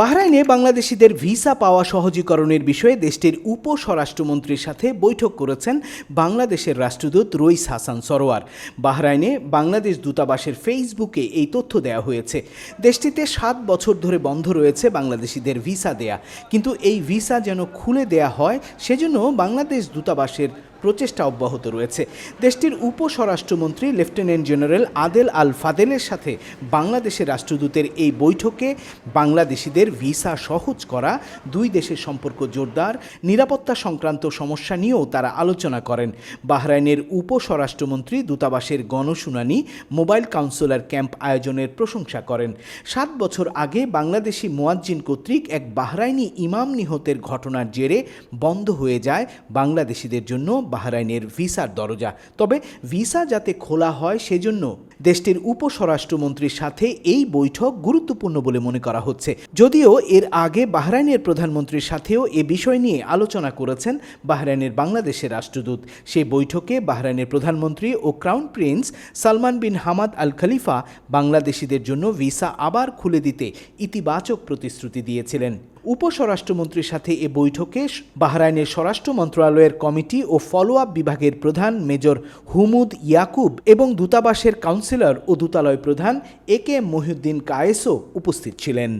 বাহরাইনে বাংলাদেশিদের ভিসা পাওয়া সহজীকরণের বিষয়ে দেশটির উপ স্বরাষ্ট্রমন্ত্রীর সাথে বৈঠক করেছেন বাংলাদেশের রাষ্ট্রদূত রইস হাসান সরোয়ার। বাহরাইনে বাংলাদেশ দূতাবাসের ফেসবুকে এই তথ্য দেওয়া হয়েছে। দেশটিতে সাত বছর ধরে বন্ধ রয়েছে বাংলাদেশিদের ভিসা দেয়া। কিন্তু এই ভিসা যেন খুলে দেয়া হয়, সেজন্য বাংলাদেশ দূতাবাসের প্রচেষ্টা অব্যাহত রয়েছে। দেশটির উপ স্বরাষ্ট্রমন্ত্রী লেফটেন্যান্ট জেনারেল আদেল আল ফাদেলের সাথে বাংলাদেশের রাষ্ট্রদূতের এই বৈঠকে বাংলাদেশিদের ভিসা সহজ করা, দুই দেশের সম্পর্ক জোরদার, নিরাপত্তা সংক্রান্ত সমস্যা নিয়েও তারা আলোচনা করেন। বাহরাইনের উপ স্বরাষ্ট্রমন্ত্রী দূতাবাসের গণশুনানি, মোবাইল কাউন্সিলর ক্যাম্প আয়োজনের প্রশংসা করেন। সাত বছর আগে বাংলাদেশি মোয়াজ্জিন কর্তৃক এক বাহরাইনি ইমাম নিহতের ঘটনার জেরে বন্ধ হয়ে যায় বাংলাদেশিদের জন্য বাহরাইনের ভিসার দরজা। তবে ভিসা যাতে খোলা হয় সেজন্য দেশটির উপ স্বরাষ্ট্রমন্ত্রীর সাথে এই বৈঠক গুরুত্বপূর্ণ বলে মনে করা হচ্ছে। যদিও এর আগে বাহরাইনের প্রধানমন্ত্রীর সাথেও এ বিষয় নিয়ে আলোচনা করেছেন বাহরাইনের বাংলাদেশের রাষ্ট্রদূত। সেই বৈঠকে বাহরাইনের প্রধানমন্ত্রী ও crown prince Salman bin Hamad Al Khalifa বাংলাদেশিদের জন্য ভিসা আবার খুলে দিতে ইতিবাচক প্রতিশ্রুতি দিয়েছিলেন। উপস্বরাষ্ট্রমন্ত্রীর সাথে এ বৈঠকে বাহরাইনের স্বরাষ্ট্র মন্ত্রণালয়ের কমিটি ও ফলো আপ বিভাগের প্রধান মেজর হুমুদ ইয়াকুব এবং দূতাবাসের কাউন্সিলর ও দূতালয় প্রধান এ কে মহিউদ্দিন কায়েসও উপস্থিত ছিলেন।